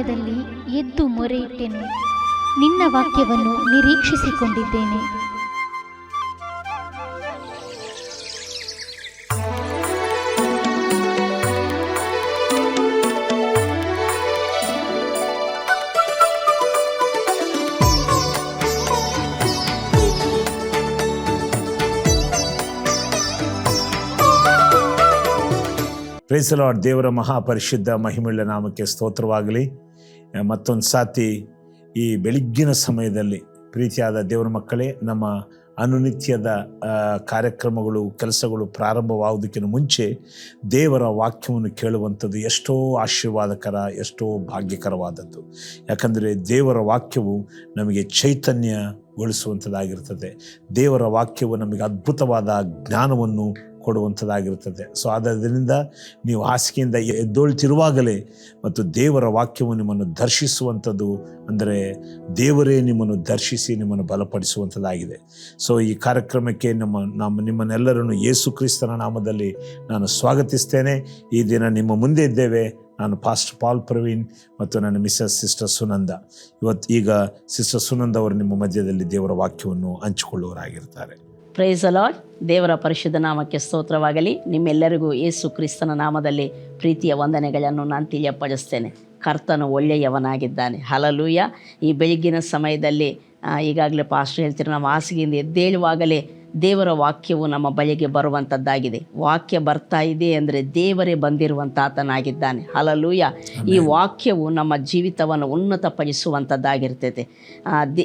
ಸಮಯದಲ್ಲಿ ಎದ್ದು ಮೊರೆ ಇಟ್ಟೆನು ನಿನ್ನ ವಾಕ್ಯವನ್ನು ನಿರೀಕ್ಷಿಸಿಕೊಂಡಿದ್ದೇನೆ. ಪ್ರೇಸಲಾಡ್ ದೇವರ ಮಹಾಪರಿಶುದ್ಧ ಮಹಿಮೆಳ್ಳ ನಾಮಕ್ಕೆ ಸ್ತೋತ್ರವಾಗಲಿ. ಮತ್ತೊಂದು ಸಾತಿ ಈ ಬೆಳಗ್ಗಿನ ಸಮಯದಲ್ಲಿ ಪ್ರೀತಿಯಾದ ದೇವರ ಮಕ್ಕಳೇ, ನಮ್ಮ ಅನುನಿತ್ಯದ ಕಾರ್ಯಕ್ರಮಗಳು, ಕೆಲಸಗಳು ಪ್ರಾರಂಭವಾಗುವುದಕ್ಕಿಂತ ಮುಂಚೆ ದೇವರ ವಾಕ್ಯವನ್ನು ಕೇಳುವಂಥದ್ದು ಎಷ್ಟೋ ಆಶೀರ್ವಾದಕರ, ಎಷ್ಟೋ ಭಾಗ್ಯಕರವಾದದ್ದು. ಯಾಕಂದರೆ ದೇವರ ವಾಕ್ಯವು ನಮಗೆ ಚೈತನ್ಯಗೊಳಿಸುವಂಥದ್ದಾಗಿರ್ತದೆ. ದೇವರ ವಾಕ್ಯವು ನಮಗೆ ಅದ್ಭುತವಾದ ಜ್ಞಾನವನ್ನು ಕೊಡುವಂಥದ್ದಾಗಿರುತ್ತದೆ. ಸೊ ಆದ್ದರಿಂದ ನೀವು ಹಾಸಿಗೆಯಿಂದ ಎದ್ದೊಳ್ತಿರುವಾಗಲೇ ಮತ್ತು ದೇವರ ವಾಕ್ಯವು ನಿಮ್ಮನ್ನು ದರ್ಶಿಸುವಂಥದ್ದು, ಅಂದರೆ ದೇವರೇ ನಿಮ್ಮನ್ನು ದರ್ಶಿಸಿ ನಿಮ್ಮನ್ನು ಬಲಪಡಿಸುವಂಥದ್ದಾಗಿದೆ. ಸೊ ಈ ಕಾರ್ಯಕ್ರಮಕ್ಕೆ ನಮ್ಮ ನಮ್ಮ, ನಿಮ್ಮನ್ನೆಲ್ಲರನ್ನು ಯೇಸು ಕ್ರಿಸ್ತನ ನಾಮದಲ್ಲಿ ನಾನು ಸ್ವಾಗತಿಸ್ತೇನೆ. ಈ ದಿನ ನಿಮ್ಮ ಮುಂದೆ ಇದ್ದೇವೆ. ನಾನು ಪಾಸ್ಟ್ ಪಾಲ್ ಪ್ರವೀಣ್ ಮತ್ತು ನನ್ನ ಮಿಸಸ್ ಸಿಸ್ಟರ್ ಸುನಂದ ಇವತ್ತು ಈಗ ಸಿಸ್ಟರ್ ಸುನಂದ ಅವರು ನಿಮ್ಮ ಮಧ್ಯದಲ್ಲಿ ದೇವರ ವಾಕ್ಯವನ್ನು ಹಂಚಿಕೊಳ್ಳುವರಾಗಿರ್ತಾರೆ ಪ್ರೈಸ್ ಅಲಾಡ್ ದೇವರ ಪರಿಶುದ್ಧ ನಾಮಕ್ಕೆ ಸ್ತೋತ್ರವಾಗಲಿ. ನಿಮ್ಮೆಲ್ಲರಿಗೂ ಯೇಸು ಕ್ರಿಸ್ತನ ನಾಮದಲ್ಲಿ ಪ್ರೀತಿಯ ವಂದನೆಗಳನ್ನು ನಾನು ತಿಳಿಯಪಡಿಸ್ತೇನೆ. ಕರ್ತನು ಒಳ್ಳೆಯವನಾಗಿದ್ದಾನೆ. ಹಲಲೂಯ ಈ ಬೆಳಗ್ಗಿನ ಸಮಯದಲ್ಲಿ ಈಗಾಗಲೇ ಪಾಸ್ಟರ್ ಹೇಳ್ತಿರೋ ನಾವು ಹಾಸಿಗೆಯಿಂದ ಎದ್ದೇಳುವಾಗಲೇ ದೇವರ ವಾಕ್ಯವು ನಮ್ಮ ಬಳಿಗೆ ಬರುವಂಥದ್ದಾಗಿದೆ ವಾಕ್ಯ ಬರ್ತಾ ಇದೆ ಅಂದರೆ ದೇವರೇ ಬಂದಿರುವಂಥ ಆತನಾಗಿದ್ದಾನೆ ಹಲಲೂಯ ಈ ವಾಕ್ಯವು ನಮ್ಮ ಜೀವಿತವನ್ನು ಉನ್ನತಪಡಿಸುವಂಥದ್ದಾಗಿರ್ತೈತೆ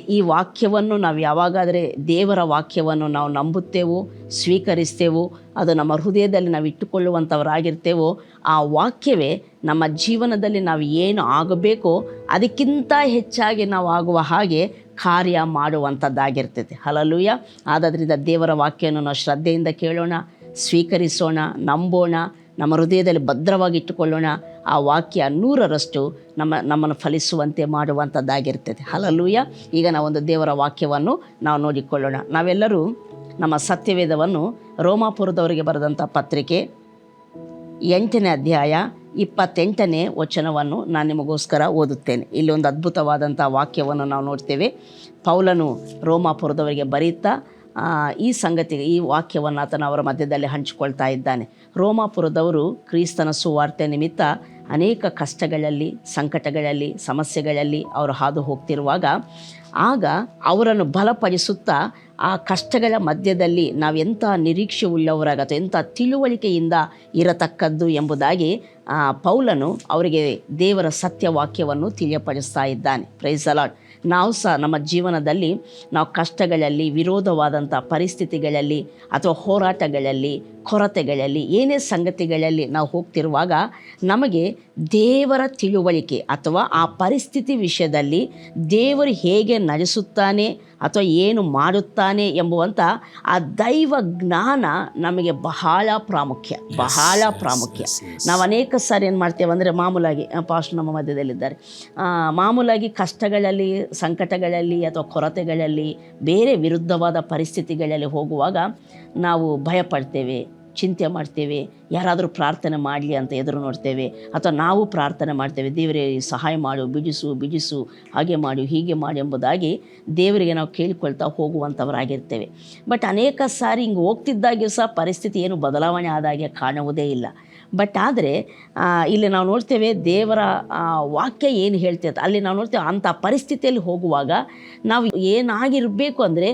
ಈ ವಾಕ್ಯವನ್ನು ನಾವು ಯಾವಾಗಾದರೆ ದೇವರ ವಾಕ್ಯವನ್ನು ನಾವು ನಂಬುತ್ತೇವೋ ಸ್ವೀಕರಿಸ್ತೇವೋ ಅದು ನಮ್ಮ ಹೃದಯದಲ್ಲಿ ನಾವು ಇಟ್ಟುಕೊಳ್ಳುವಂಥವರಾಗಿರ್ತೇವೋ ಆ ವಾಕ್ಯವೇ ನಮ್ಮ ಜೀವನದಲ್ಲಿ ನಾವು ಏನು ಆಗಬೇಕೋ ಅದಕ್ಕಿಂತ ಹೆಚ್ಚಾಗಿ ನಾವು ಆಗುವ ಹಾಗೆ ಕಾರ್ಯ ಮಾಡುವಂಥದ್ದಾಗಿರ್ತೈತೆ. ಹಲಲುಯ ಆದ್ದರಿಂದ ದೇವರ ವಾಕ್ಯವನ್ನು ನಾವು ಶ್ರದ್ಧೆಯಿಂದ ಕೇಳೋಣ, ಸ್ವೀಕರಿಸೋಣ, ನಂಬೋಣ, ನಮ್ಮ ಹೃದಯದಲ್ಲಿ ಭದ್ರವಾಗಿ ಇಟ್ಟುಕೊಳ್ಳೋಣ. ಆ ವಾಕ್ಯ ನೂರರಷ್ಟು ನಮ್ಮ, ನಮ್ಮನ್ನು ಫಲಿಸುವಂತೆ ಮಾಡುವಂಥದ್ದಾಗಿರ್ತದೆ ಹಲಲುಯ ಈಗ ನಾವು ಒಂದು ದೇವರ ವಾಕ್ಯವನ್ನು ನಾವು ನೋಡಿಕೊಳ್ಳೋಣ. ನಾವೆಲ್ಲರೂ ನಮ್ಮ ಸತ್ಯವೇದವನ್ನು ರೋಮಾಪುರದವರಿಗೆ ಬರೆದಂಥ ಪತ್ರಿಕೆ ಎಂಟನೇ ಅಧ್ಯಾಯ ಇಪ್ಪತ್ತೆಂಟನೇ ವಚನವನ್ನು ನಾನು ನಿಮಗೋಸ್ಕರ ಓದುತ್ತೇನೆ. ಇಲ್ಲಿ ಒಂದು ಅದ್ಭುತವಾದಂಥ ವಾಕ್ಯವನ್ನು ನಾವು ನೋಡ್ತೇವೆ. ಪೌಲನು ರೋಮಾಪುರದವರಿಗೆ ಬರೀತಾ ಈ ಸಂಗತಿ ಈ ವಾಕ್ಯವನ್ನು ಆತನ ಅವರ ಮಧ್ಯದಲ್ಲಿ ಹಂಚಿಕೊಳ್ತಾ ಇದ್ದಾನೆ. ರೋಮಾಪುರದವರು ಕ್ರಿಸ್ತನ ಸುವಾರ್ತೆ ನಿಮಿತ್ತ ಅನೇಕ ಕಷ್ಟಗಳಲ್ಲಿ, ಸಂಕಟಗಳಲ್ಲಿ, ಸಮಸ್ಯೆಗಳಲ್ಲಿ ಅವರು ಹಾದು ಹೋಗ್ತಿರುವಾಗ, ಆಗ ಅವರನ್ನು ಬಲಪಡಿಸುತ್ತಾ ಆ ಕಷ್ಟಗಳ ಮಧ್ಯದಲ್ಲಿ ನಾವೆಂಥ ನಿರೀಕ್ಷೆ ಉಳ್ಳವರಾಗತ್ತೆ ಎಂಥ ತಿಳುವಳಿಕೆಯಿಂದ ಇರತಕ್ಕದ್ದು ಎಂಬುದಾಗಿ ಪೌಲನು ಅವರಿಗೆ ದೇವರ ಸತ್ಯವಾಕ್ಯವನ್ನು ತಿಳಿಯಪಡಿಸ್ತಾ ಇದ್ದಾನೆ. ಪ್ರೈಸ್ ಅಲಾಟ್ ನಾವು ಸಹ ನಮ್ಮ ಜೀವನದಲ್ಲಿ, ನಾವು ಕಷ್ಟಗಳಲ್ಲಿ, ವಿರೋಧವಾದಂಥ ಪರಿಸ್ಥಿತಿಗಳಲ್ಲಿ, ಅಥವಾ ಹೋರಾಟಗಳಲ್ಲಿ, ಕೊರತೆಗಳಲ್ಲಿ, ಏನೇ ಸಂಗತಿಗಳಲ್ಲಿ ನಾವು ಹೋಗ್ತಿರುವಾಗ, ನಮಗೆ ದೇವರ ತಿಳುವಳಿಕೆ ಅಥವಾ ಆ ಪರಿಸ್ಥಿತಿ ವಿಷಯದಲ್ಲಿ ದೇವರು ಹೇಗೆ ನಡೆಸುತ್ತಾನೆ ಅಥವಾ ಏನು ಮಾಡುತ್ತಾನೆ ಎಂಬುವಂಥ ಆ ದೈವ ಜ್ಞಾನ ನಮಗೆ ಬಹಳ ಪ್ರಾಮುಖ್ಯ ಬಹಳ ಪ್ರಾಮುಖ್ಯ. ನಾವು ಅನೇಕ ಸಾರಿ ಏನು ಮಾಡ್ತೇವೆ ಅಂದರೆ ಮಾಮೂಲಾಗಿ ಪಾಸ್ಟ್ ನಮ್ಮ ಮಧ್ಯದಲ್ಲಿದ್ದಾರೆ. ಮಾಮೂಲಾಗಿ ಕಷ್ಟಗಳಲ್ಲಿ ಸಂಕಟಗಳಲ್ಲಿ ಅಥವಾ ಕೊರತೆಗಳಲ್ಲಿ ಬೇರೆ ವಿರುದ್ಧವಾದ ಪರಿಸ್ಥಿತಿಗಳಲ್ಲಿ ಹೋಗುವಾಗ ನಾವು ಭಯಪಡ್ತೇವೆ. ಚಿಂತೆ ಮಾಡ್ತೇವೆ, ಯಾರಾದರೂ ಪ್ರಾರ್ಥನೆ ಮಾಡಲಿ ಅಂತ ಎದುರು ನೋಡ್ತೇವೆ, ಅಥವಾ ನಾವು ಪ್ರಾರ್ಥನೆ ಮಾಡ್ತೇವೆ, ದೇವರೇ ಸಹಾಯ ಮಾಡು ಬಿಡಿಸು ಬಿಡಿಸು ಹಾಗೆ ಮಾಡು, ಹೀಗೆ ಮಾಡು ಎಂಬುದಾಗಿ ದೇವರಿಗೆ ನಾವು ಕೇಳಿಕೊಳ್ತಾ ಹೋಗುವಂಥವರಾಗಿರ್ತೇವೆ. ಬಟ್ ಅನೇಕ ಸಾರಿ ಹಿಂಗೆ ಹೋಗ್ತಿದ್ದಾಗಿಯೂ ಸಹ ಪರಿಸ್ಥಿತಿ ಏನು ಬದಲಾವಣೆ ಆದಾಗೆ ಕಾಣುವುದೇ ಇಲ್ಲ. ಬಟ್ ಆದರೆ ಇಲ್ಲಿ ನಾವು ನೋಡ್ತೇವೆ ದೇವರ ವಾಕ್ಯ ಏನು ಹೇಳ್ತೇವೆ ಅಲ್ಲಿ ನಾವು ನೋಡ್ತೇವೆ ಅಂಥ ಪರಿಸ್ಥಿತಿಯಲ್ಲಿ ಹೋಗುವಾಗ ನಾವು ಏನಾಗಿರಬೇಕು ಅಂದರೆ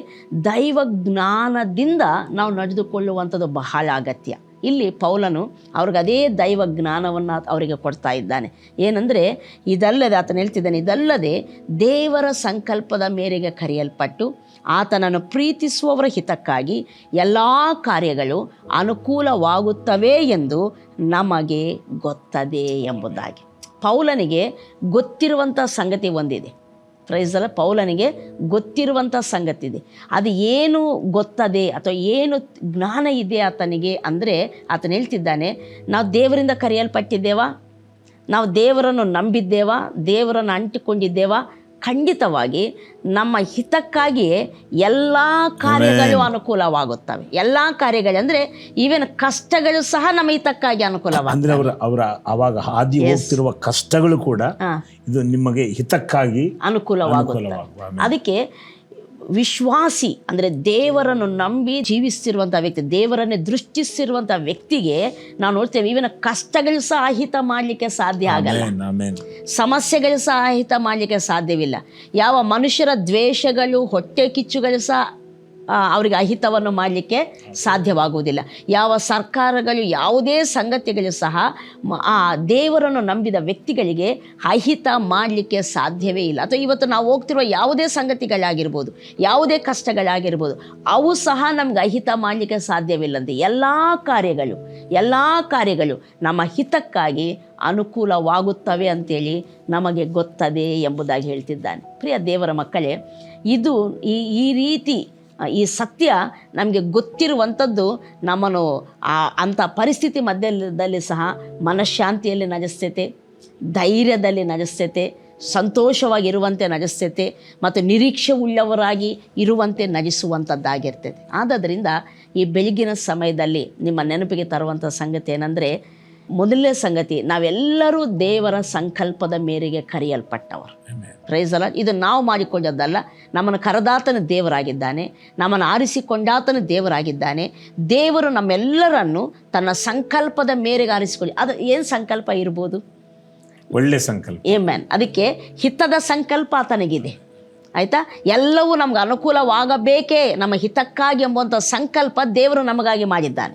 ದೈವ ಜ್ಞಾನದಿಂದ ನಾವು ನಡೆದುಕೊಳ್ಳುವಂಥದ್ದು ಬಹಳ ಅಗತ್ಯ. ಇಲ್ಲಿ ಪೌಲನು ಅವ್ರಿಗೆ ಅದೇ ದೈವ ಜ್ಞಾನವನ್ನು ಅವರಿಗೆ ಕೊಡ್ತಾ ಇದ್ದಾನೆ. ಏನಂದರೆ, ಇದಲ್ಲದೆ ಆತನು ಹೇಳ್ತಿದ್ದಾನೆ, ಇದಲ್ಲದೆ ದೇವರ ಸಂಕಲ್ಪದ ಮೇರೆಗೆ ಕರೆಯಲ್ಪಟ್ಟು ಆತನನ್ನು ಪ್ರೀತಿಸುವವರ ಹಿತಕ್ಕಾಗಿ ಎಲ್ಲ ಕಾರ್ಯಗಳು ಅನುಕೂಲವಾಗುತ್ತವೆ ಎಂದು ನಮಗೆ ಗೊತ್ತದೆ ಎಂಬುದಾಗಿ. ಪೌಲನಿಗೆ ಗೊತ್ತಿರುವಂಥ ಸಂಗತಿ ಒಂದಿದೆ. ಪ್ರೈಸಲ್ಲ ಪೌಲನಿಗೆ ಗೊತ್ತಿರುವಂಥ ಸಂಗತಿ ಇದೆ. ಅದು ಏನು ಗೊತ್ತದೆ ಅಥವಾ ಏನು ಜ್ಞಾನ ಇದೆ ಆತನಿಗೆ ಅಂದರೆ ಆತನು ಹೇಳ್ತಿದ್ದಾನೆ, ನಾವು ದೇವರಿಂದ ಕರೆಯಲ್ಪಟ್ಟಿದ್ದೇವಾ? ನಾವು ದೇವರನ್ನು ನಂಬಿದ್ದೇವಾ? ದೇವರನ್ನು ಅಂಟಿಕೊಂಡಿದ್ದೇವಾ? ಖಂಡಿತವಾಗಿ ನಮ್ಮ ಹಿತಕ್ಕಾಗಿಯೇ ಎಲ್ಲ ಕಾರ್ಯಗಳು ಅನುಕೂಲವಾಗುತ್ತವೆ. ಎಲ್ಲ ಕಾರ್ಯಗಳು ಅಂದರೆ ಈವನ್ ಕಷ್ಟಗಳು ಸಹ ನಮ್ಮ ಹಿತಕ್ಕಾಗಿ ಅನುಕೂಲವಾಗುತ್ತೆ ಅಂದ್ರೆ ಅವರ ಅವರ ಅವಾಗ ಹಾದಿ ಹೋಗ್ತಿರುವ ಕಷ್ಟಗಳು ಕೂಡ ಇದು ನಿಮಗೆ ಹಿತಕ್ಕಾಗಿ ಅನುಕೂಲವಾಗುತ್ತೆ ಅದಕ್ಕೆ ವಿಶ್ವಾಸಿ ಅಂದರೆ ದೇವರನ್ನು ನಂಬಿ ಜೀವಿಸ್ತಿರುವಂಥ ವ್ಯಕ್ತಿ ದೇವರನ್ನೇ ದೃಷ್ಟಿಸಿರುವಂಥ ವ್ಯಕ್ತಿಗೆ ನಾವು ನೋಡ್ತೇವೆ ಇವನ ಕಷ್ಟಗಳು ಸಹ ಅಹಿತ ಮಾಡಲಿಕ್ಕೆ ಸಾಧ್ಯ ಆಗಲ್ಲ. ಸಮಸ್ಯೆಗಳು ಸಹ ಅಹಿತ ಮಾಡಲಿಕ್ಕೆ ಸಾಧ್ಯವಿಲ್ಲ. ಯಾವ ಮನುಷ್ಯರ ದ್ವೇಷಗಳು ಹೊಟ್ಟೆ ಕಿಚ್ಚುಗಳು ಸಹ ಅವರಿಗೆ ಅಹಿತವನ್ನು ಮಾಡಲಿಕ್ಕೆ ಸಾಧ್ಯವಾಗುವುದಿಲ್ಲ. ಯಾವ ಸರ್ಕಾರಗಳು ಯಾವುದೇ ಸಂಗತಿಗಳು ಸಹ ಆ ದೇವರನ್ನು ನಂಬಿದ ವ್ಯಕ್ತಿಗಳಿಗೆ ಅಹಿತ ಮಾಡಲಿಕ್ಕೆ ಸಾಧ್ಯವೇ ಇಲ್ಲ. ಅಥವಾ ಇವತ್ತು ನಾವು ಹೋಗ್ತಿರುವ ಯಾವುದೇ ಸಂಗತಿಗಳಾಗಿರ್ಬೋದು, ಯಾವುದೇ ಕಷ್ಟಗಳಾಗಿರ್ಬೋದು, ಅವು ಸಹ ನಮ್ಗೆ ಅಹಿತ ಮಾಡಲಿಕ್ಕೆ ಸಾಧ್ಯವಿಲ್ಲಂತೆ. ಎಲ್ಲ ಕಾರ್ಯಗಳು ಎಲ್ಲ ಕಾರ್ಯಗಳು ನಮ್ಮ ಹಿತಕ್ಕಾಗಿ ಅನುಕೂಲವಾಗುತ್ತವೆ ಅಂತೇಳಿ ನಮಗೆ ಗೊತ್ತದೆ ಎಂಬುದಾಗಿ ಹೇಳ್ತಿದ್ದಾನೆ. ಪ್ರಿಯ ದೇವರ ಮಕ್ಕಳೇ, ಇದು ಈ ಈ ರೀತಿ ಈ ಸತ್ಯ ನಮಗೆ ಗೊತ್ತಿರುವಂಥದ್ದು ನಮ್ಮನ್ನು ಆ, ಅಂಥ ಪರಿಸ್ಥಿತಿ ಮಧ್ಯದಲ್ಲಿ ಸಹ ಮನಃಶಾಂತಿಯಲ್ಲಿ ನಜಸ್ತೈತೆ ಧೈರ್ಯದಲ್ಲಿ ನಜಸ್ತೈತೆ ಸಂತೋಷವಾಗಿರುವಂತೆ ನಜಿಸ್ತೈತೆ ಮತ್ತು ನಿರೀಕ್ಷೆ ಉಳ್ಳವರಾಗಿ ಇರುವಂತೆ ನಜಿಸುವಂಥದ್ದಾಗಿರ್ತದೆ. ಆದ್ದರಿಂದ ಈ ಬೆಳಗಿನ ಸಮಯದಲ್ಲಿ ನಿಮ್ಮ ನೆನಪಿಗೆ ತರುವಂಥ ಸಂಗತಿ ಏನಂದರೆ ಮೊದಲನೇ ಸಂಗತಿ ನಾವೆಲ್ಲರೂ ದೇವರ ಸಂಕಲ್ಪದ ಮೇರೆಗೆ ಕರೆಯಲ್ಪಟ್ಟವರು. ಪ್ರೈಸ್ ಅಲ್ಲ ಇದು ನಾವು ಮಾಡಿಕೊಂಡದ್ದಲ್ಲ ನಮ್ಮನ್ನು ಕರೆದಾತನ ದೇವರಾಗಿದ್ದಾನೆ ನಮ್ಮನ್ನು ಆರಿಸಿಕೊಂಡಾತನ ದೇವರಾಗಿದ್ದಾನೆ. ದೇವರು ನಮ್ಮೆಲ್ಲರನ್ನು ತನ್ನ ಸಂಕಲ್ಪದ ಮೇರೆಗೆ ಆರಿಸಿಕೊಳ್ಳಿ. ಅದು ಏನು ಸಂಕಲ್ಪ ಇರ್ಬೋದು? ಒಳ್ಳೆ ಸಂಕಲ್ಪ. ಏಮ್ಯಾನ್ ಅದಕ್ಕೆ ಹಿತದ ಸಂಕಲ್ಪ ಆತನಿಗಿದೆ. ಆಯಿತಾ? ಎಲ್ಲವೂ ನಮ್ಗೆ ಅನುಕೂಲವಾಗಬೇಕೇ ನಮ್ಮ ಹಿತಕ್ಕಾಗಿ ಎಂಬುವಂಥ ಸಂಕಲ್ಪ ದೇವರು ನಮಗಾಗಿ ಮಾಡಿದ್ದಾನೆ.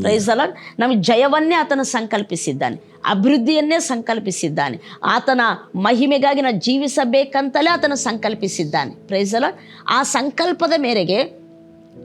ಪ್ರೈಸಲ ನಮ್ಮ ನಮಗೆ ಜಯವನ್ನೇ ಆತನು ಸಂಕಲ್ಪಿಸಿದ್ದಾನೆ. ಅಭಿವೃದ್ಧಿಯನ್ನೇ ಸಂಕಲ್ಪಿಸಿದ್ದಾನೆ. ಆತನ ಮಹಿಮೆಗಾಗಿ ನಾವು ಜೀವಿಸಬೇಕಂತಲೇ ಆತನು ಸಂಕಲ್ಪಿಸಿದ್ದಾನೆ. ಪ್ರೈಸ್ ಅಲಾಡ್ ಆ ಸಂಕಲ್ಪದ ಮೇರೆಗೆ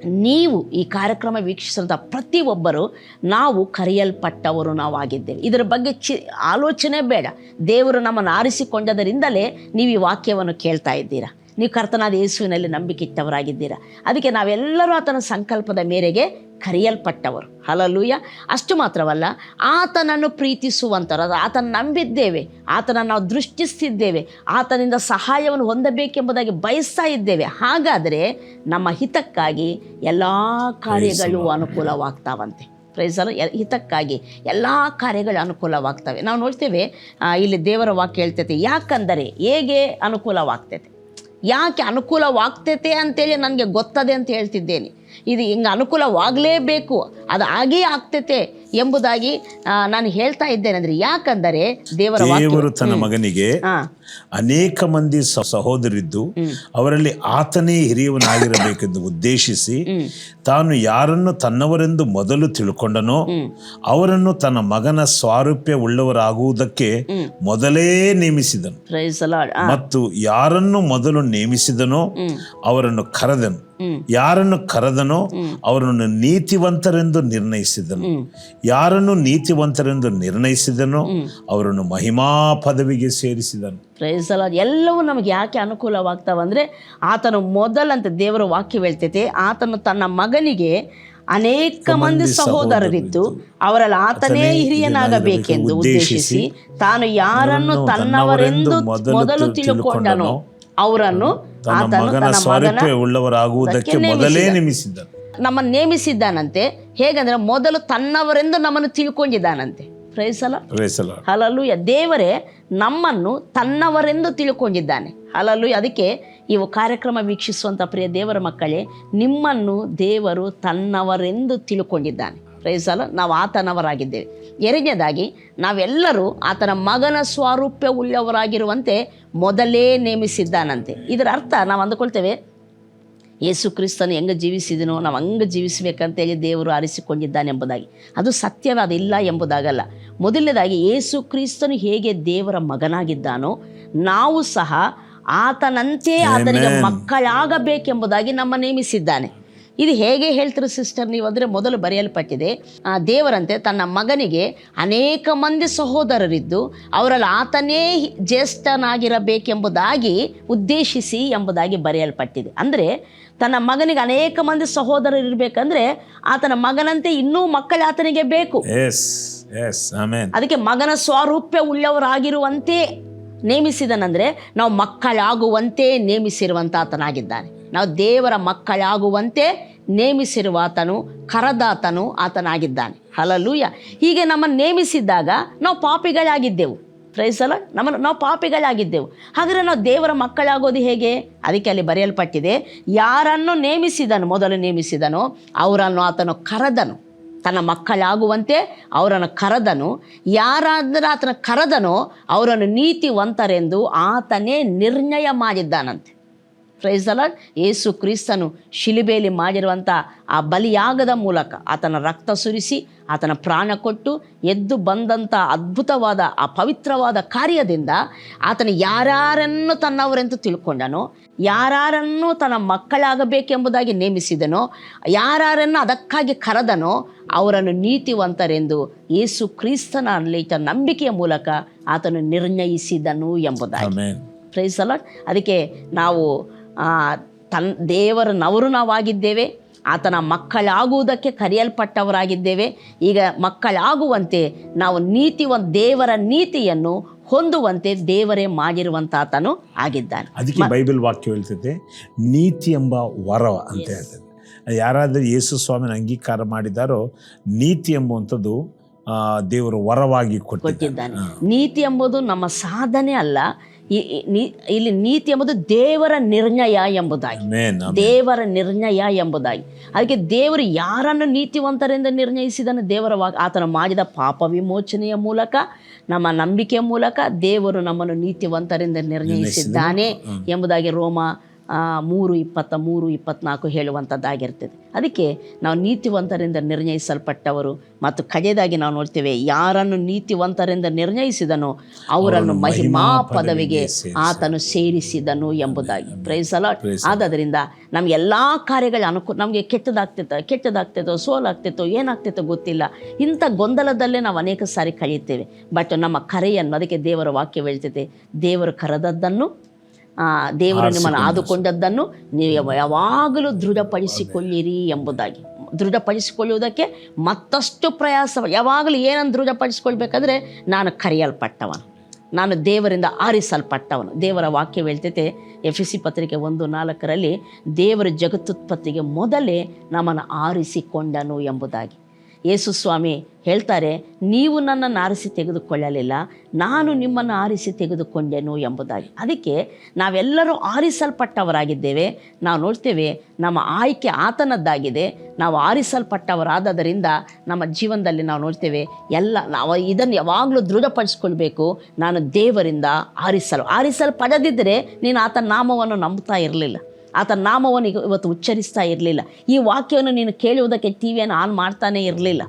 ನೀವು ಈ ಕಾರ್ಯಕ್ರಮ ವೀಕ್ಷಿಸಿದಂಥ ಪ್ರತಿಯೊಬ್ಬರು ನಾವು ಕರೆಯಲ್ಪಟ್ಟವರು ನಾವು ಆಗಿದ್ದೇವೆ ಇದರ ಬಗ್ಗೆ ಚಿ ಆಲೋಚನೆ ಬೇಡ. ದೇವರು ನಮ್ಮನ್ನು ಆರಿಸಿಕೊಂಡದರಿಂದಲೇ ನೀವು ಈ ವಾಕ್ಯವನ್ನು ಕೇಳ್ತಾ ಇದ್ದೀರಾ. ನೀವು ಕರ್ತನಾದ ಯೇಸುವಿನಲ್ಲಿ ನಂಬಿಕೆ ಇಟ್ಟವರಾಗಿದ್ದೀರಾ ಅದಕ್ಕೆ ನಾವೆಲ್ಲರೂ ಆತನ ಸಂಕಲ್ಪದ ಮೇರೆಗೆ ಕರೆಯಲ್ಪಟ್ಟವರು. ಹಲಲೂಯ ಅಷ್ಟು ಮಾತ್ರವಲ್ಲ ಆತನನ್ನು ಪ್ರೀತಿಸುವಂಥವ್ರು ಅದು ಆತನ ನಂಬಿದ್ದೇವೆ ಆತನನ್ನು ನಾವು ದೃಷ್ಟಿಸ್ತಿದ್ದೇವೆ ಆತನಿಂದ ಸಹಾಯವನ್ನು ಹೊಂದಬೇಕೆಂಬುದಾಗಿ ಬಯಸ್ತಾ ಇದ್ದೇವೆ. ಹಾಗಾದರೆ ನಮ್ಮ ಹಿತಕ್ಕಾಗಿ ಎಲ್ಲ ಕಾರ್ಯಗಳು ಅನುಕೂಲವಾಗ್ತಾವಂತೆ. ಪ್ರೈಸಲು ಹಿತಕ್ಕಾಗಿ ಎಲ್ಲ ಕಾರ್ಯಗಳು ಅನುಕೂಲವಾಗ್ತವೆ. ನಾವು ನೋಡ್ತೇವೆ ಇಲ್ಲಿ ದೇವರ ವಾಕ್ಯ ಹೇಳ್ತೈತೆ ಯಾಕಂದರೆ ಹೇಗೆ ಅನುಕೂಲವಾಗ್ತೈತೆ? ಯಾಕೆ ಅನುಕೂಲವಾಗ್ತೈತೆ ಅಂತೇಳಿ ನನಗೆ ಗೊತ್ತದೆ ಅಂತ ಹೇಳ್ತಿದ್ದೇನೆ. ಇದು ಹಿಂಗೆ ಅನುಕೂಲವಾಗಲೇಬೇಕು ಅದು ಆಗೇ ಆಗ್ತೈತೆ ಎಂಬುದಾಗಿ ನಾನು ಹೇಳ್ತಾ ಇದ್ದೇನೆ ಅಂದರೆ ಯಾಕಂದರೆ ದೇವರ ತನ್ನ ಮಗನಿಗೆ ಅನೇಕ ಮಂದಿ ಸಹೋದರಿದ್ದು ಅವರಲ್ಲಿ ಆತನೇ ಹಿರಿಯವನಾಗಿರಬೇಕೆಂದು ಉದ್ದೇಶಿಸಿ ತಾನು ಯಾರನ್ನು ತನ್ನವರೆಂದು ಮೊದಲು ತಿಳ್ಕೊಂಡನೋ ಅವರನ್ನು ತನ್ನ ಮಗನ ಸ್ವಾರೂಪ್ಯ ಉಳ್ಳವರಾಗುವುದಕ್ಕೆ ಮೊದಲೇ ನೇಮಿಸಿದನು. ಮತ್ತು ಯಾರನ್ನು ಮೊದಲು ನೇಮಿಸಿದನೋ ಅವರನ್ನು ಕರೆದನು. ಯಾರನ್ನು ಕರೆದನೋ ಅವರನ್ನು ನೀತಿವಂತರೆಂದು ನಿರ್ಣಯಿಸಿದನು. ಯಾರನ್ನು ನೀತಿವಂತರೆಂದು ನಿರ್ಣಯಿಸಿದನೋ ಅವರನ್ನು ಮಹಿಮಾ ಪದವಿಗೆ ಸೇರಿಸಿದನು. ಪ್ರೈಸ್ ಲಾರ್ಡ್ ಎಲ್ಲವೂ ನಮಗೆ ಯಾಕೆ ಅನುಕೂಲವಾಗ್ತಾವಂದರೆ ಆತನು ಮೊದಲಂತ ದೇವರ ವಾಕ್ಯ ಹೇಳ್ತೈತೆ ಆತನು ತನ್ನ ಮಗನಿಗೆ ಅನೇಕ ಮಂದಿ ಸಹೋದರರಿದ್ದು ಅವರಲ್ಲಿ ಆತನೇ ಹಿರಿಯನಾಗಬೇಕೆಂದು ಉದ್ದೇಶಿಸಿ ತಾನು ಯಾರನ್ನು ತನ್ನವರೆಂದು ಮೊದಲು ತಿಳ್ಕೊಂಡನೋ ಅವರನ್ನು ಆತನ ತನ್ನ ಮಗನ ಉಳ್ಳವರಾಗುವುದಕ್ಕೆ ಮೊದಲೇ ನೇಮಿಸಿದನು ನಮ್ಮನ್ನು ನೇಮಿಸಿದ್ದಾನಂತೆ ಹೇಗಂದ್ರೆ ಮೊದಲು ತನ್ನವರೆಂದು ನಮ್ಮನ್ನು ತಿಳ್ಕೊಂಡಿದ್ದಾನಂತೆ. ಪ್ರೈಸಲ ಹಲಲುಯ ದೇವರೇ ನಮ್ಮನ್ನು ತನ್ನವರೆಂದು ತಿಳ್ಕೊಂಡಿದ್ದಾನೆ. ಹಲಲು ಅದಕ್ಕೆ ಇವು ಕಾರ್ಯಕ್ರಮ ವೀಕ್ಷಿಸುವಂತ ಪ್ರಿಯ ದೇವರ ಮಕ್ಕಳೇ ನಿಮ್ಮನ್ನು ದೇವರು ತನ್ನವರೆಂದು ತಿಳ್ಕೊಂಡಿದ್ದಾನೆ. ಪ್ರೈಸಲ ನಾವು ಆತನವರಾಗಿದ್ದೇವೆ. ಎರಡನೇದಾಗಿ ನಾವೆಲ್ಲರೂ ಆತನ ಮಗನ ಸ್ವಾರೂಪ್ಯ ಉಳ್ಳವರಾಗಿರುವಂತೆ ಮೊದಲೇ ನೇಮಿಸಿದ್ದಾನಂತೆ. ಇದರ ಅರ್ಥ ನಾವು ಅಂದುಕೊಳ್ತೇವೆ ಯೇಸು ಕ್ರಿಸ್ತನು ಹೆಂಗೆ ಜೀವಿಸಿದನೋ ನಾವು ಹಂಗೆ ಜೀವಿಸಬೇಕಂತೇಳಿ ದೇವರು ಆರಿಸಿಕೊಂಡಿದ್ದಾನೆ ಎಂಬುದಾಗಿ. ಅದು ಸತ್ಯವಾದಿಲ್ಲ ಎಂಬುದಾಗಲ್ಲ. ಮೊದಲನೇದಾಗಿ ಯೇಸು ಕ್ರಿಸ್ತನು ಹೇಗೆ ದೇವರ ಮಗನಾಗಿದ್ದಾನೋ ನಾವು ಸಹ ಆತನಂತೆ ಆತನಿಗೆ ಮಕ್ಕಳಾಗಬೇಕೆಂಬುದಾಗಿ ನಮ್ಮ ನೇಮಿಸಿದ್ದಾನೆ. ಇದು ಹೇಗೆ ಹೇಳ್ತೀರಿ ಸಿಸ್ಟರ್ ನೀವು ಅಂದರೆ ಮೊದಲು ಬರೆಯಲ್ಪಟ್ಟಿದೆ ಆ ದೇವರಂತೆ ತನ್ನ ಮಗನಿಗೆ ಅನೇಕ ಮಂದಿ ಸಹೋದರರಿದ್ದು ಅವರಲ್ಲಿ ಆತನೇ ಜ್ಯೇಷ್ಠನಾಗಿರಬೇಕೆಂಬುದಾಗಿ ಉದ್ದೇಶಿಸಿ ಎಂಬುದಾಗಿ ಬರೆಯಲ್ಪಟ್ಟಿದೆ. ಅಂದರೆ ತನ್ನ ಮಗನಿಗೆ ಅನೇಕ ಮಂದಿ ಸಹೋದರರು ಇರಬೇಕಂದ್ರೆ ಆತನ ಮಗನಂತೆ ಇನ್ನೂ ಮಕ್ಕಳು ಆತನಿಗೆ ಬೇಕು. ಅದಕ್ಕೆ ಮಗನ ಸ್ವಾರೂಪ್ಯ ಉಳ್ಳವರಾಗಿರುವಂತೆ ನೇಮಿಸಿದನಂದ್ರೆ ನಾವು ಮಕ್ಕಳಾಗುವಂತೆ ನೇಮಿಸಿರುವಂತ ಆತನಾಗಿದ್ದಾನೆ ನಾವು ದೇವರ ಮಕ್ಕಳಾಗುವಂತೆ ನೇಮಿಸಿರುವ ಆತನು ಕರದಾತನು ಆತನಾಗಿದ್ದಾನೆ. ಹಲಲೂಯ ಹೀಗೆ ನಮ್ಮನ್ನು ನೇಮಿಸಿದ್ದಾಗ ನಾವು ಪಾಪಿಗಳಾಗಿದ್ದೆವು. ಪ್ರೈಸಲ ನಮ್ಮನ್ನು ನಾವು ಪಾಪಿಗಳಾಗಿದ್ದೆವು. ಹಾಗಾದರೆ ನಾವು ದೇವರ ಮಕ್ಕಳಾಗೋದು ಹೇಗೆ? ಅದಕ್ಕೆ ಅಲ್ಲಿ ಬರೆಯಲ್ಪಟ್ಟಿದೆ, ಯಾರನ್ನು ನೇಮಿಸಿದನು, ಮೊದಲು ನೇಮಿಸಿದನು, ಅವರನ್ನು ಆತನು ಕರೆದನು. ತನ್ನ ಮಕ್ಕಳಾಗುವಂತೆ ಅವರನ್ನು ಕರೆದನು. ಯಾರಾದರೂ ಆತನ ಕರೆದನೋ, ಅವರನ್ನು ನೀತಿವಂತರೆಂದು ಆತನೇ ನಿರ್ಣಯ ಮಾಡಿದ್ದಾನಂತೆ. ಪ್ರೈಸಲ ಯೇಸು ಕ್ರಿಸ್ತನು ಶಿಲಿಬೇಲಿ ಮಾಡಿರುವಂಥ ಆ ಬಲಿಯಾಗದ ಮೂಲಕ ಆತನ ರಕ್ತ ಸುರಿಸಿ ಆತನ ಪ್ರಾಣ ಕೊಟ್ಟು ಎದ್ದು ಬಂದಂಥ ಅದ್ಭುತವಾದ ಆ ಪವಿತ್ರವಾದ ಕಾರ್ಯದಿಂದ ಆತನ ಯಾರ್ಯಾರನ್ನು ತನ್ನವರೆಂದು ತಿಳ್ಕೊಂಡನೋ ಯಾರನ್ನು ತನ್ನ ಮಕ್ಕಳಾಗಬೇಕೆಂಬುದಾಗಿ ನೇಮಿಸಿದನೋ ಯಾರ್ಯಾರನ್ನು ಅದಕ್ಕಾಗಿ ಕರೆದನೋ ಅವರನ್ನು ನೀತಿವಂತರೆಂದು ಯೇಸು ಕ್ರಿಸ್ತನಲ್ಲಿ ತನ್ನ ನಂಬಿಕೆಯ ಮೂಲಕ ಆತನು ನಿರ್ಣಯಿಸಿದನು ಎಂಬುದಾಗಿ. ಪ್ರೈಸ್ ಅಲ್ಲ ಅದಕ್ಕೆ ನಾವು ಆ, ದೇವರ ನವರು ನಾವಾಗಿದ್ದೇವೆ ಆತನ ಮಕ್ಕಳಾಗುವುದಕ್ಕೆ ಕರೆಯಲ್ಪಟ್ಟವರಾಗಿದ್ದೇವೆ. ಈಗ ಮಕ್ಕಳಾಗುವಂತೆ ನಾವು ನೀತಿವ ದೇವರ ನೀತಿಯನ್ನು ಹೊಂದುವಂತೆ ದೇವರೇ ಮಾಡಿರುವಂತಾತನು ಆಗಿದ್ದಾನೆ. ಅದಕ್ಕೆ ಬೈಬಲ್ ವಾಕ್ಯ ಹೇಳ್ತದೆ ನೀತಿ ಎಂಬ ವರ ಅಂತ ಹೇಳ್ತದೆ. ಯಾರಾದರೂ ಯೇಸು ಸ್ವಾಮಿನ ಅಂಗೀಕಾರ ಮಾಡಿದಾರೋ ನೀತಿ ಎಂಬುವಂಥದ್ದು ಆ, ದೇವರು ವರವಾಗಿ ಕೊಟ್ಟಿದ್ದಾನೆ. ನೀತಿ ಎಂಬುದು ನಮ್ಮ ಸಾಧನೆ ಅಲ್ಲ ಇಲ್ಲಿ ನೀತಿ ಎಂಬುದು ದೇವರ ನಿರ್ಣಯ ಎಂಬುದಾಗಿ. ದೇವರ ನಿರ್ಣಯ ಎಂಬುದಾಗಿ. ಅದಕ್ಕೆ ದೇವರು ಯಾರನ್ನು ನೀತಿವಂತರಿಂದ ನಿರ್ಣಯಿಸಿದನು? ದೇವರ ವಾ- ಆತನ ಮಾಡಿದ ಪಾಪ ವಿಮೋಚನೆಯ ಮೂಲಕ ನಮ್ಮ ನಂಬಿಕೆಯ ಮೂಲಕ ದೇವರು ನಮ್ಮನ್ನು ನೀತಿವಂತರಿಂದ ನಿರ್ಣಯಿಸಿದ್ದಾನೆ ಎಂಬುದಾಗಿ ರೋಮ ಮೂರು ಇಪ್ಪತ್ತ ಮೂರು ಇಪ್ಪತ್ನಾಲ್ಕು ಹೇಳುವಂಥದ್ದಾಗಿರ್ತದೆ. ಅದಕ್ಕೆ ನಾವು ನೀತಿವಂತರಿಂದ ನಿರ್ಣಯಿಸಲ್ಪಟ್ಟವರು ಮತ್ತು ಕಡೆಯದಾಗಿ ನಾವು ನೋಡ್ತೇವೆ ಯಾರನ್ನು ನೀತಿವಂತರಿಂದ ನಿರ್ಣಯಿಸಿದನೋ ಅವರನ್ನು ಮಹಿಮಾ ಪದವಿಗೆ ಆತನು ಸೇರಿಸಿದನು ಎಂಬುದಾಗಿ. ಪ್ರೈಸಲ ಆದ್ದರಿಂದ ನಮ್ಗೆ ಎಲ್ಲ ಕಾರ್ಯಗಳ ಅನುಕೂ ನಮಗೆ ಕೆಟ್ಟದಾಗ್ತಿತ್ತ ಕೆಟ್ಟದಾಗ್ತಿತ್ತೋ ಸೋಲಾಗ್ತಿತ್ತೋ ಏನಾಗ್ತಿತ್ತೋ ಗೊತ್ತಿಲ್ಲ. ಇಂಥ ಗೊಂದಲದಲ್ಲೇ ನಾವು ಅನೇಕ ಸಾರಿ ಕಳೆಯುತ್ತೇವೆ. ಬಟ್ ನಮ್ಮ ಕರೆಯನ್ನು ಅದಕ್ಕೆ ದೇವರ ವಾಕ್ಯ ಹೇಳ್ತೈತೆ ದೇವರು ಕರೆದದ್ದನ್ನು ದೇವರು ನಿಮ್ಮನ್ನು ಆದುಕೊಂಡದ್ದನ್ನು ನೀವು ಯಾವ- ಯಾವಾಗಲೂ ದೃಢಪಡಿಸಿಕೊಳ್ಳಿರಿ ಎಂಬುದಾಗಿ. ದೃಢಪಡಿಸಿಕೊಳ್ಳುವುದಕ್ಕೆ ಮತ್ತಷ್ಟು ಪ್ರಯಾಸ ಯಾವಾಗಲೂ ಏನನ್ನು ದೃಢಪಡಿಸಿಕೊಳ್ಬೇಕಾದ್ರೆ ನಾನು ಕರೆಯಲ್ಪಟ್ಟವನು. ನಾನು ದೇವರಿಂದ ಆರಿಸಲ್ಪಟ್ಟವನು. ದೇವರ ವಾಕ್ಯ ಹೇಳ್ತೈತೆ ಎಫ್ ಸಿ ಪತ್ರಿಕೆ ಒಂದು ನಾಲ್ಕರಲ್ಲಿ ದೇವರ ಜಗತ್ತುತ್ಪತ್ತಿಗೆ ಮೊದಲೇ ನಮ್ಮನ್ನು ಆರಿಸಿಕೊಂಡನು ಎಂಬುದಾಗಿ. ಯೇಸು ಸ್ವಾಮಿ ಹೇಳ್ತಾರೆ, ನೀವು ನನ್ನನ್ನು ಆರಿಸಿ ತೆಗೆದುಕೊಳ್ಳಲಿಲ್ಲ, ನಾನು ನಿಮ್ಮನ್ನು ಆರಿಸಿ ತೆಗೆದುಕೊಂಡೆನು ಎಂಬುದಾಗಿ. ಅದಕ್ಕೆ ನಾವೆಲ್ಲರೂ ಆರಿಸಲ್ಪಟ್ಟವರಾಗಿದ್ದೇವೆ. ನಾವು ನೋಡ್ತೇವೆ, ನಮ್ಮ ಆಯ್ಕೆ ಆತನದ್ದಾಗಿದೆ. ನಾವು ಆರಿಸಲ್ಪಟ್ಟವರಾದದರಿಂದ ನಮ್ಮ ಜೀವನದಲ್ಲಿ ನಾವು ನೋಡ್ತೇವೆ, ಎಲ್ಲ ನಾವು ಇದನ್ನು ಯಾವಾಗಲೂ ದೃಢಪಡಿಸ್ಕೊಳ್ಬೇಕು. ನಾನು ದೇವರಿಂದ ಆರಿಸಲು, ಆರಿಸಲ್ಪಡದಿದ್ದರೆ ನೀನು ಆತನ ನಾಮವನ್ನು ನಂಬ್ತಾ ಇರಲಿಲ್ಲ. ಆತನ ನಾಮವನ್ನು ಇವತ್ತು ಉಚ್ಚರಿಸ್ತಾ ಇರಲಿಲ್ಲ. ಈ ವಾಕ್ಯವನ್ನು ನೀನು ಕೇಳುವುದಕ್ಕೆ ಟಿ ವಿಯನ್ನು ಆನ್ ಮಾಡ್ತಾನೇ ಇರಲಿಲ್ಲ.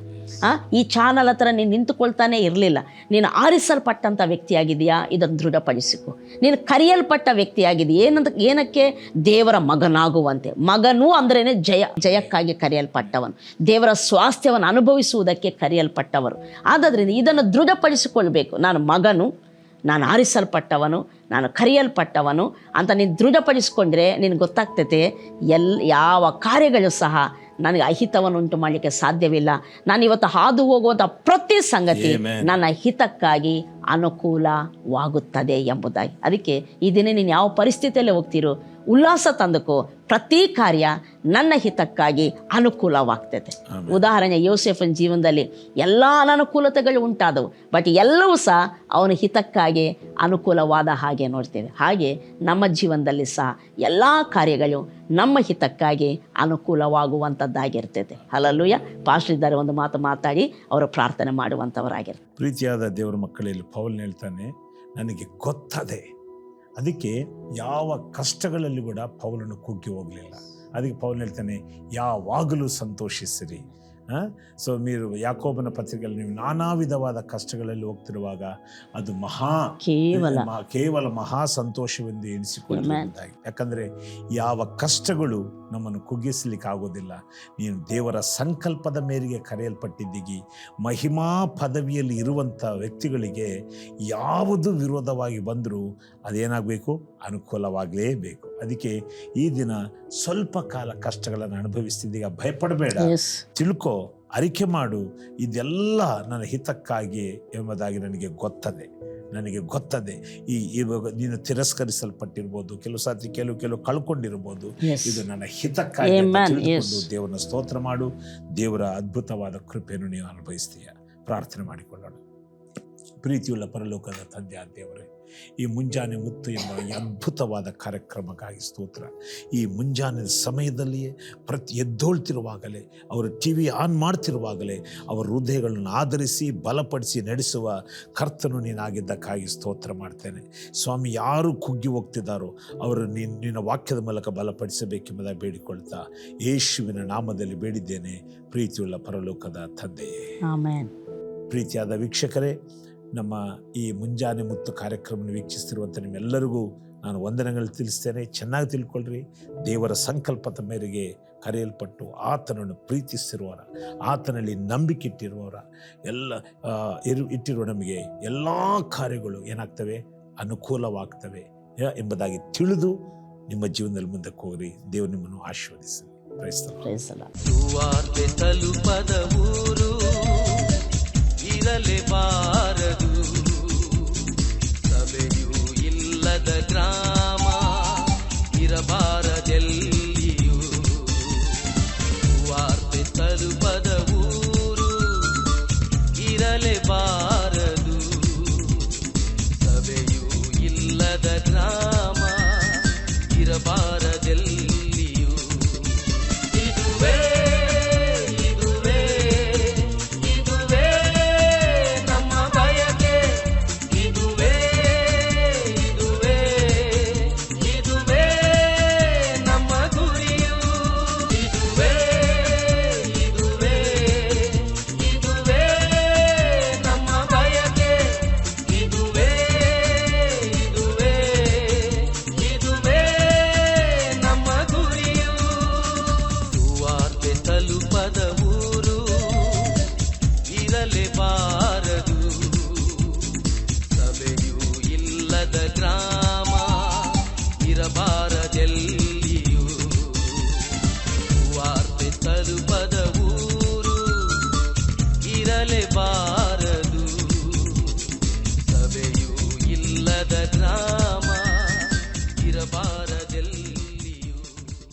ಈ ಚಾನಲ್ ಹತ್ರ ನೀನು ನಿಂತುಕೊಳ್ತಾನೆ ಇರಲಿಲ್ಲ. ನೀನು ಆರಿಸಲ್ಪಟ್ಟಂಥ ವ್ಯಕ್ತಿಯಾಗಿದೆಯಾ ಇದನ್ನು ದೃಢಪಡಿಸಿಕೊ. ನೀನು ಕರೆಯಲ್ಪಟ್ಟ ವ್ಯಕ್ತಿಯಾಗಿದೆಯಾ ಏನಂತ, ಏನಕ್ಕೆ? ದೇವರ ಮಗನಾಗುವಂತೆ. ಮಗನೂ ಅಂದ್ರೇ ಜಯ, ಜಯಕ್ಕಾಗಿ ಕರೆಯಲ್ಪಟ್ಟವನು. ದೇವರ ಸ್ವಾಸ್ಥ್ಯವನ್ನು ಅನುಭವಿಸುವುದಕ್ಕೆ ಕರೆಯಲ್ಪಟ್ಟವರು. ಆದ್ದರಿಂದ ಇದನ್ನು ದೃಢಪಡಿಸಿಕೊಳ್ಬೇಕು. ನಾನು ಮಗನು, ನಾನು ಆರಿಸಲ್ಪಟ್ಟವನು, ನಾನು ಕರೆಯಲ್ಪಟ್ಟವನು ಅಂತ ನೀನು ದೃಢಪಡಿಸ್ಕೊಂಡ್ರೆ ನಿನಗೆ ಗೊತ್ತಾಗ್ತೈತೆ, ಎಲ್, ಯಾವ ಕಾರ್ಯಗಳು ಸಹ ನನಗೆ ಅಹಿತವನ್ನು ಉಂಟು ಮಾಡಲಿಕ್ಕೆ ಸಾಧ್ಯವಿಲ್ಲ. ನಾನು ಇವತ್ತು ಹಾದು ಹೋಗುವಂಥ ಪ್ರತಿ ಸಂಗತಿ ನನ್ನ ಹಿತಕ್ಕಾಗಿ ಅನುಕೂಲವಾಗುತ್ತದೆ ಎಂಬುದಾಗಿ. ಅದಕ್ಕೆ ಈ ದಿನ ನೀನು ಯಾವ ಪರಿಸ್ಥಿತಿಯಲ್ಲಿ ಹೋಗ್ತಿರೋ ಉಲ್ಲಾಸ ತಂದುಕೋ ಪ್ರತಿ ಕಾರ್ಯ ನನ್ನ ಹಿತಕ್ಕಾಗಿ ಅನುಕೂಲವಾಗ್ತದೆ. ಉದಾಹರಣೆ ಯೋಸೆಫನ ಜೀವನದಲ್ಲಿ ಎಲ್ಲ ಅನನುಕೂಲತೆಗಳು ಉಂಟಾದವು ಬಟ್ ಎಲ್ಲವೂ ಸಹ ಅವನ ಹಿತಕ್ಕಾಗಿ ಅನುಕೂಲವಾದ ಹಾಗೆ ನೋಡ್ತೇವೆ. ಹಾಗೆ ನಮ್ಮ ಜೀವನದಲ್ಲಿ ಸಹ ಎಲ್ಲ ಕಾರ್ಯಗಳು ನಮ್ಮ ಹಿತಕ್ಕಾಗಿ ಅನುಕೂಲವಾಗುವಂಥದ್ದಾಗಿರ್ತದೆ. ಅಲ್ಲಲ್ಲೂಯ ಪಾಸ್ಟರ್ ಇದ್ದಾರೆ ಒಂದು ಮಾತು ಮಾತಾಡಿ ಅವರು ಪ್ರಾರ್ಥನೆ ಮಾಡುವಂಥವರಾಗಿರ್ತಾರೆ. ಪ್ರೀತಿಯಾದ ದೇವರ ಮಕ್ಕಳಲ್ಲಿ ಪೌಲ್ ಹೇಳ್ತಾನೆ ನನಗೆ ಗೊತ್ತದೆ ಅದಕ್ಕೆ ಯಾವ ಕಷ್ಟಗಳಲ್ಲಿ ಕೂಡ ಪೌಲನು ಕುಗ್ಗಿ ಹೋಗಲಿಲ್ಲ. ಅದಕ್ಕೆ ಪೌಲ್ ಹೇಳ್ತಾನೆ ಯಾವಾಗಲೂ ಸಂತೋಷಿಸಿರಿ. ಸೊ మీరు ಯಾಕೋಬನ ಪತ್ರಿಕೆಯಲ್ಲಿ ನೀವು ನಾನಾ ವಿಧವಾದ ಕಷ್ಟಗಳಲ್ಲಿ ಹೋಗ್ತಿರುವಾಗ ಅದು ಮಹಾ ಕೇವಲ. ಕೇವಲ ಮಹಾ ಸಂತೋಷವೆಂದು ಎಣಿಸಿಕೊಳ್ಳುವುದಾಗಿ ಯಾಕಂದ್ರೆ ಯಾವ ಕಷ್ಟಗಳು ನಮ್ಮನ್ನು ಕುಗ್ಗಿಸಲಿಕ್ಕೆ ಆಗೋದಿಲ್ಲ ನೀನು ದೇವರ ಸಂಕಲ್ಪದ ಮೇರೆಗೆ ಕರೆಯಲ್ಪಟ್ಟಿದ್ದೀಗಿ ಮಹಿಮಾ ಪದವಿಯಲ್ಲಿ ಇರುವಂಥ ವ್ಯಕ್ತಿಗಳಿಗೆ ಯಾವುದು ವಿರೋಧವಾಗಿ ಬಂದರೂ ಅದೇನಾಗಬೇಕು? ಅನುಕೂಲವಾಗಲೇಬೇಕು. ಅದಕ್ಕೆ ಈ ದಿನ ಸ್ವಲ್ಪ ಕಾಲ ಕಷ್ಟಗಳನ್ನು ಅನುಭವಿಸ್ತಿದ್ದೀಗ ಭಯಪಡಬೇಡ. ತಿಳ್ಕೊ. ಅರಿಕೆ ಮಾಡು ಇದೆಲ್ಲ ನನ್ನ ಹಿತಕ್ಕಾಗಿ ಎಂಬುದಾಗಿ ನನಗೆ ಗೊತ್ತದೆ. ನನಗೆ ಗೊತ್ತದೆ. ಈ ಇವಾಗ ನೀನು ತಿರಸ್ಕರಿಸಲ್ಪಟ್ಟಿರ್ಬೋದು ಕೆಲವು ಸಾರಿ ಕೆಲವು ಕೆಲವು ಕಳ್ಕೊಂಡಿರ್ಬೋದು. ಇದು ನನ್ನ ಹಿತಕ್ಕಾಗಿ ತಿಳಿದುಕೊಂಡು ದೇವರ ಸ್ತೋತ್ರ ಮಾಡು. ದೇವರ ಅದ್ಭುತವಾದ ಕೃಪೆಯನ್ನು ನೀವು ಅನುಭವಿಸ್ತೀಯ. ಪ್ರಾರ್ಥನೆ ಮಾಡಿಕೊಳ್ಳೋಣ. ಪ್ರೀತಿಯುಳ್ಳ ಪರಲೋಕದ ತಂದೆ ಆ ದೇವರೇ ಈ ಮುಂಜಾನೆ ಮುತ್ತು ಎಂಬ ಈ ಅದ್ಭುತವಾದ ಕಾರ್ಯಕ್ರಮಕ್ಕಾಗಿ ಸ್ತೋತ್ರ. ಈ ಮುಂಜಾನೆ ಸಮಯದಲ್ಲಿಯೇ ಪ್ರತಿ ಎದ್ದೋಳ್ತಿರುವಾಗಲೇ ಅವರು ಟಿ ವಿ ಆನ್ ಮಾಡ್ತಿರುವಾಗಲೇ ಅವರ ಹೃದಯಗಳನ್ನು ಆಧರಿಸಿ ಬಲಪಡಿಸಿ ನಡೆಸುವ ಕರ್ತನು ನೀನಾಗಿದ್ದಕ್ಕಾಗಿ ಸ್ತೋತ್ರ ಮಾಡ್ತೇನೆ. ಸ್ವಾಮಿ ಯಾರು ಕುಗ್ಗಿ ಹೋಗ್ತಿದ್ದಾರೋ ಅವರು ನೀನು ನಿನ್ನ ವಾಕ್ಯದ ಮೂಲಕ ಬಲಪಡಿಸಬೇಕೆಂಬುದಾಗಿ ಬೇಡಿಕೊಳ್ತಾ ಯೇಸುವಿನ ನಾಮದಲ್ಲಿ ಬೇಡಿದ್ದೇನೆ. ಪ್ರೀತಿಯುಳ್ಳ ಪರಲೋಕದ ತಂದೆಯೇ. ಪ್ರೀತಿಯಾದ ವೀಕ್ಷಕರೇ ನಮ್ಮ ಈ ಮುಂಜಾನೆ ಮುತ್ತು ಕಾರ್ಯಕ್ರಮವನ್ನು ವೀಕ್ಷಿಸ್ತಿರುವಂಥ ನಿಮ್ಮೆಲ್ಲರಿಗೂ ನಾನು ವಂದನೆಗಳು ತಿಳಿಸ್ತೇನೆ. ಚೆನ್ನಾಗಿ ತಿಳ್ಕೊಳ್ರಿ. ದೇವರ ಸಂಕಲ್ಪದ ಮೇರೆಗೆ ಕರೆಯಲ್ಪಟ್ಟು ಆತನನ್ನು ಪ್ರೀತಿಸ್ತಿರುವವರ ಆತನಲ್ಲಿ ನಂಬಿಕೆ ಇಟ್ಟಿರುವವರ ಎಲ್ಲ ಇರು ಇಟ್ಟಿರುವ ನಮಗೆ ಎಲ್ಲ ಕಾರ್ಯಗಳು ಏನಾಗ್ತವೆ? ಅನುಕೂಲವಾಗ್ತವೆ ಯ- ಎಂಬುದಾಗಿ ತಿಳಿದು ನಿಮ್ಮ ಜೀವನದಲ್ಲಿ ಮುಂದಕ್ಕೆ ಹೋಗ್ರಿ. ದೇವರು ನಿಮ್ಮನ್ನು ಆಶೀರ್ವದಿಸಲಿ ತಲುಪದ ಇರಲೇಬಾರದು ಸಭೆಯೂ ಇಲ್ಲದ ಗ್ರಾಮ ಇರಬಾರದೆಲ್ಲಿಯೂ? ಸುವಾರ್ತೆ ತಲುಪದ ಊರು ಇರಲೇಬಾರದು. ಸಭೆಯೂ ಇಲ್ಲದ ಗ್ರಾಮ ಇರಬಾರದೆಲ್ಲಿಯೂ